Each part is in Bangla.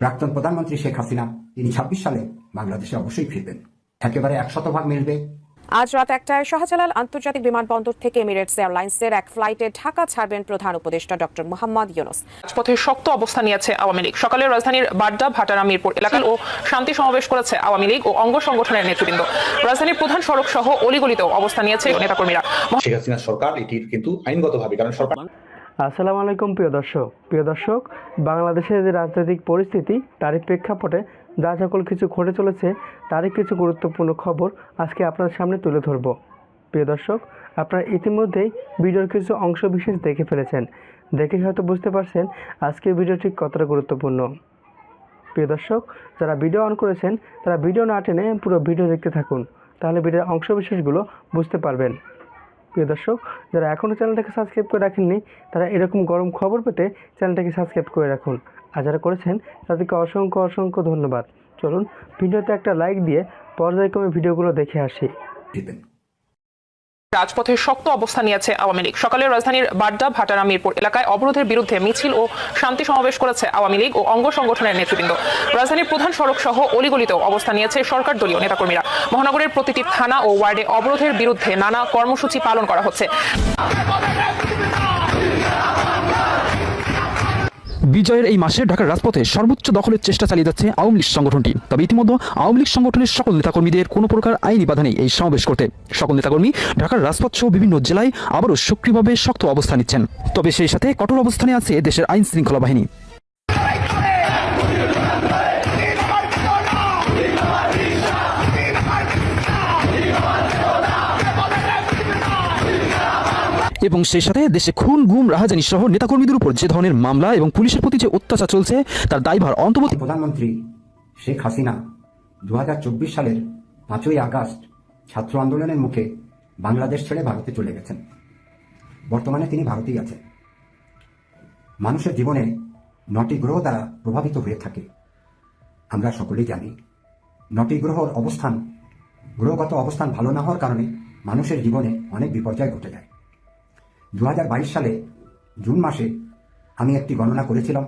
প্রাক্তন প্রধানমন্ত্রী শেখ হাসিনা তিনি ছাব্বিশ সালে বাংলাদেশে অবশ্যই ফিরবেন। একেবারে এক শতভাগ মিলবে। আজ রাত একটায় শাহজালাল আন্তর্জাতিক বিমানবন্দর থেকে এমিরেটস এয়ারলাইন্সের এক ফ্লাইটে ঢাকা ছাড়বেন প্রধান উপদেষ্টা ডক্টর মোহাম্মদ ইউনুস। রাজপথে শক্ত অবস্থান নিয়েছে আওয়ামী লীগ। সকালে রাজধানীর বাড্ডা ভাটারা মিরপুর এলাকায় ও শান্তি সমাবেশ করেছে আওয়ামী লীগ ও অঙ্গ সংগঠনের নেতৃবৃন্দ। রাজধানীর প্রধান সড়ক সহ অলিগলিতেও অবস্থান নিয়েছে নেতাকর্মীরা। শেখ হাসিনা সরকার এটির কিন্তু আইনগতভাবে কারণ সরকার আসসালামু আলাইকুম, প্রিয় দর্শক। প্রিয় দর্শক, বাংলাদেশের যে রাজনৈতিক পরিস্থিতি, তারই প্রেক্ষাপটে যা সকল কিছু ঘটে চলেছে, তারই কিছু গুরুত্বপূর্ণ খবর আজকে আপনার সামনে তুলে ধরব। প্রিয় দর্শক, আপনারা ইতিমধ্যেই ভিডিওর কিছু অংশ বিশেষ দেখে ফেলেছেন। দেখে হয়তো বুঝতে পারছেন আজকের ভিডিওটি কতটা গুরুত্বপূর্ণ। প্রিয় দর্শক, যারা ভিডিও অন করেছেন, তারা ভিডিও না টেনে পুরো ভিডিও দেখতে থাকুন। তাহলে ভিডিওর অংশ বিশেষগুলো বুঝতে পারবেন। প্রিয় দর্শক, যারা এখনও চ্যানেলটাকে সাবস্ক্রাইব করে রাখেননি, তারা এরকম গরম খবর পেতে চ্যানেলটাকে সাবস্ক্রাইব করে রাখুন। আর যারা করেছেন, তাদেরকে অসংখ্য অসংখ্য ধন্যবাদ। চলুন, ভিডিওতে একটা লাইক দিয়ে পর্যায়ক্রমে ভিডিওগুলো দেখে আসি। রাজপথে শক্ত অবস্থান নিয়েছে আওয়ামী লীগ। সকালে রাজধানীর বাড্ডা ভাটারা মিরপুর এলাকায় অবরোধের বিরুদ্ধে মিছিল ও শান্তি সমাবেশ করেছে আওয়ামী লীগ ও অঙ্গ সংগঠনের নেতৃবৃন্দ। রাজধানীর প্রধান সড়ক সহ অলিগলিতেও অবস্থান নিয়েছে সরকার দলীয় নেতাকর্মীরা। মহানগরের প্রতিটি থানা ও ওয়ার্ডে অবরোধের বিরুদ্ধে নানা কর্মসূচি পালন করা হচ্ছে। বিজয়ের এই মাসে ঢাকার রাজপথে সর্বোচ্চ দখলের চেষ্টা চালিয়ে যাচ্ছে আওয়ামী লীগ সংগঠনটি। তবে ইতিমধ্যে আওয়ামী লীগ সংগঠনের সকল নেতাকর্মীদের কোনো প্রকার আইনি বাধা নেই এই সমাবেশ করতে। সকল নেতাকর্মী ঢাকার রাজপথ সহ বিভিন্ন জেলায় আবারও সক্রিয়ভাবে শক্ত অবস্থান নিচ্ছেন। তবে সেই সাথে কঠোর অবস্থানে আছে দেশের আইন শৃঙ্খলা বাহিনী। এবং সেই সাথে দেশে খুন, গুম, রাহাজানি সহ নেতাকর্মীদের উপর যে ধরনের মামলা এবং পুলিশের প্রতি যে অত্যাচার চলছে, তার দায়ভার অন্তর্বর্তী প্রধানমন্ত্রী শেখ হাসিনা দু হাজার চব্বিশ সালের পাঁচই আগস্ট ছাত্র আন্দোলনের মুখে বাংলাদেশ ছেড়ে ভারতে চলে গেছেন। বর্তমানে তিনি ভারতেই আছেন। মানুষের জীবনে নটি গ্রহ দ্বারা প্রভাবিত হয়ে থাকে। আমরা সকলেই জানি, নটি গ্রহর অবস্থান, গ্রহগত অবস্থান ভালো না হওয়ার কারণে মানুষের জীবনে অনেক বিপর্যয় ঘটে যায়। দু হাজার বাইশ সালে, জুন মাসে আমি একটি গণনা করেছিলাম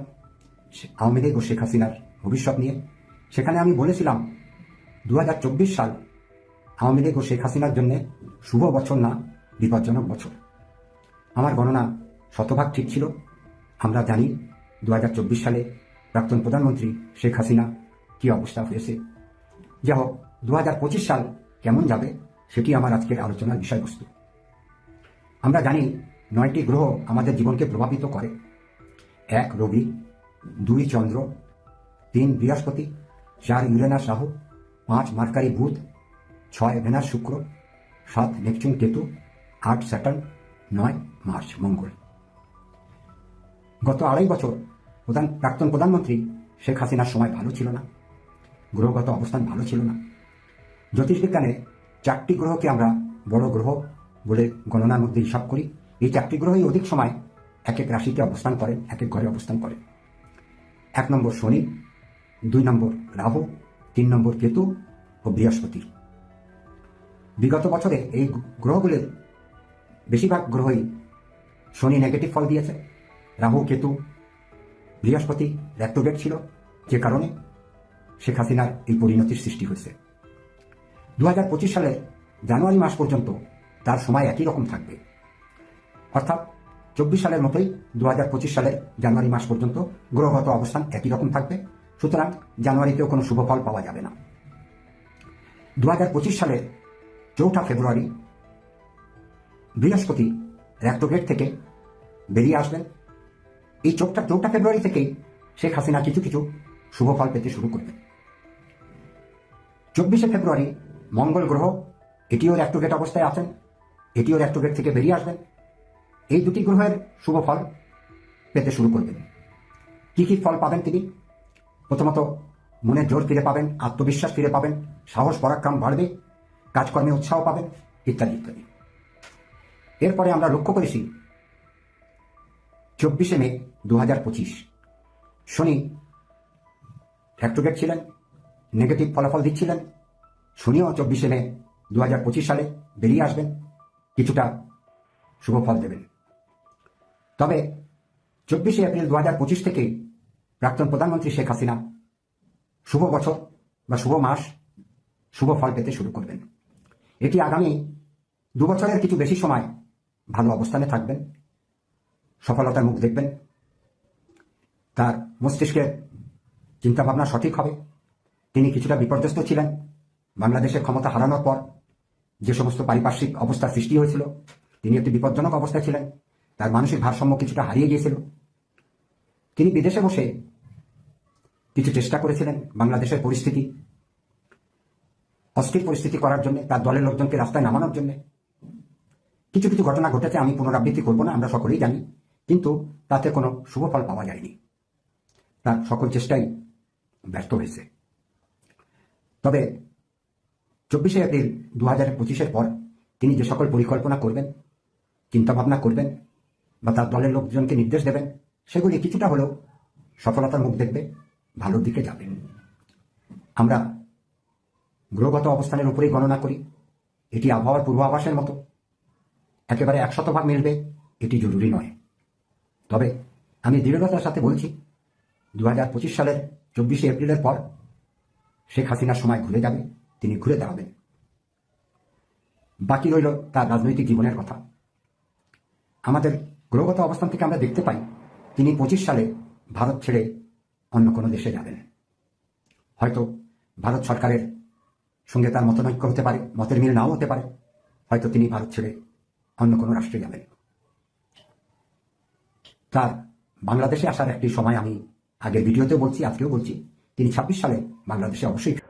আওয়ামী লীগ ও শেখ হাসিনার ভবিষ্যৎ নিয়ে। সেখানে আমি বলেছিলাম দু হাজার চব্বিশ সাল আওয়ামী লীগ ও শেখ হাসিনার জন্য শুভ বছর না, বিপজ্জনক বছর। আমার গণনা শতভাগ ঠিক ছিল। আমরা জানি দু হাজার চব্বিশ সালে প্রাক্তন প্রধানমন্ত্রী শেখ হাসিনা কি অবস্থা হয়েছে। যা হোক দু হাজার পঁচিশ সাল কেমন যাবে সেটি আমার আজকের আলোচনার বিষয়বস্তু। আমরা জানি নয়টি গ্রহ আমাদের জীবনকে প্রভাবিত করে। এক রবি, দুই চন্দ্র, তিন বৃহস্পতি, চার ইউরেনাস রাহু, পাঁচ মার্কারি বুধ, ছয় ভেনাস শুক্র, সাত নেপচুন কেতু, আট স্যাটার্ন, নয় মার্চ মঙ্গল। গত আড়াই বছর প্রধান প্রাক্তন প্রধানমন্ত্রী শেখ হাসিনার সময় ভালো ছিল না। গ্রহগত অবস্থান ভালো ছিল না। জ্যোতিষবিজ্ঞানে চারটি গ্রহকে আমরা বড় গ্রহ বলে গণনার মধ্যে হিসাব করি। এই চারটি গ্রহই অধিক সময় এক এক রাশিতে অবস্থান করেন এক এক ঘরে অবস্থান করে। এক নম্বর শনি, দুই নম্বর রাহু, তিন নম্বর কেতু ও বৃহস্পতি। বিগত বছরে এই গ্রহগুলির বেশিরভাগ গ্রহই শনি নেগেটিভ ফল দিয়েছে। রাহু, কেতু, বৃহস্পতি র্যাক্টোগেট ছিল। যে কারণে শেখ হাসিনার এই পরিণতির সৃষ্টি হয়েছে। দু সালের জানুয়ারি মাস পর্যন্ত তার সময় একই রকম থাকবে। অর্থাৎ চব্বিশ সালের মতোই দু সালের জানুয়ারি মাস পর্যন্ত গ্রহগত অবস্থান একই রকম থাকবে, সুতরাং জানুয়ারিতেও কোনো শুভ ফল পাওয়া যাবে না। দু সালের চৌঠা ফেব্রুয়ারি বৃহস্পতি র্যাক্টোগেট থেকে বেরিয়ে আসবেন। এই চোখটা চৌঠা ফেব্রুয়ারি থেকেই শেখ হাসিনা কিছু কিছু শুভ ফল পেতে শুরু করবেন। চব্বিশে ফেব্রুয়ারি মঙ্গল গ্রহ এটিও র্যাক্টোগেট অবস্থায় আছেন। এটিও র্যাক্টোগেট থেকে বেরিয়ে আসবেন এই দুটি গ্রহের শুভ ফল পেতে শুরু করবেন। কি কি ফল পাবেন তিনি? প্রথমত মনে জোর ফিরে পাবেন, আত্মবিশ্বাস ফিরে পাবেন, সাহস, পরাক্রম বাড়বে, কাজকর্মে উৎসাহ পাবেন, ইত্যাদি ইত্যাদি। এরপরে আমরা লক্ষ্য করেছি, চব্বিশে মে দু হাজার পঁচিশ, শনি র্যাক্টোগেট ছিলেন, নেগেটিভ ফলাফল দিচ্ছিলেন, শনিও চব্বিশে মে দু হাজার পঁচিশ সালে বেরিয়ে আসবেন। কিছুটা শুভ ফল দেবেন। তবে চব্বিশে এপ্রিল দু হাজার পঁচিশ থেকেই প্রাক্তন প্রধানমন্ত্রী শেখ হাসিনা শুভ বছর বা শুভ মাস, শুভ ফল পেতে শুরু করবেন। এটি আগামী দু বছরের কিছু বেশি সময় ভালো অবস্থানে থাকবেন, সফলতার মুখ দেখবেন, তার মস্তিষ্কের চিন্তাভাবনা সঠিক হবে। তিনি কিছুটা বিপর্যস্ত ছিলেন। বাংলাদেশের ক্ষমতা হারানোর পর যে সমস্ত পারিপার্শ্বিক অবস্থা সৃষ্টি হয়েছিল, তিনি একটি বিপজ্জনক অবস্থায় ছিলেন, তার মানসিক ভারসাম্য কিছুটা হারিয়ে গিয়েছিল। তিনি বিদেশে বসে কিছু চেষ্টা করেছিলেন বাংলাদেশের পরিস্থিতি, অস্থির পরিস্থিতি করার জন্য, তার দলের লোকজনকে রাস্তায় নামানোর জন্য। কিছু কিছু ঘটনা ঘটেছে, আমি পুনরাবৃত্তি করব না, আমরা সকলেই জানি, কিন্তু তাতে কোনো শুভ ফল পাওয়া যায়নি। তার সকল চেষ্টাই ব্যর্থ হয়েছে। তবে চব্বিশে এপ্রিল দু হাজার পঁচিশের পর তিনি যে সকল পরিকল্পনা করবেন, চিন্তাভাবনা করবেন বা তার দলের লোকজনকে নির্দেশ দেবেন, সেগুলি কিছুটা হলেও সফলতার মুখ দেখবে, ভালোর দিকে যাবে আমরা গ্রহগত অবস্থানের উপরেই গণনা করি, এটি আবহাওয়ার পূর্বাভাসের মতো। একেবারে এক ভাগ মিলবে, এটি জরুরি নয়। তবে আমি দৃঢ়তার সাথে বলছি দু হাজার পঁচিশ সালের চব্বিশে এপ্রিলের পর শেখ হাসিনার সময় ঘুরে যাবে। তিনি ঘুরে দাঁড়াবেন বাকি রইল তার রাজনৈতিক জীবনের কথা। আমাদের গ্রহগত অবস্থান থেকে আমরা দেখতে পাই, তিনি পঁচিশ সালে ভারত ছেড়ে অন্য কোনো দেশে যাবেন। হয়তো ভারত সরকারের সঙ্গে তার মতনৈক্য হতে পারে, মতের মিল নাও হতে পারে। হয়তো তিনি ভারত ছেড়ে অন্য কোনো রাষ্ট্রে যাবেন। তার বাংলাদেশে আসার একটি সময় আমি আগের ভিডিওতে বলছি, আজকেও বলছি। তিনি ছাব্বিশ সালে বাংলাদেশে অবশ্যই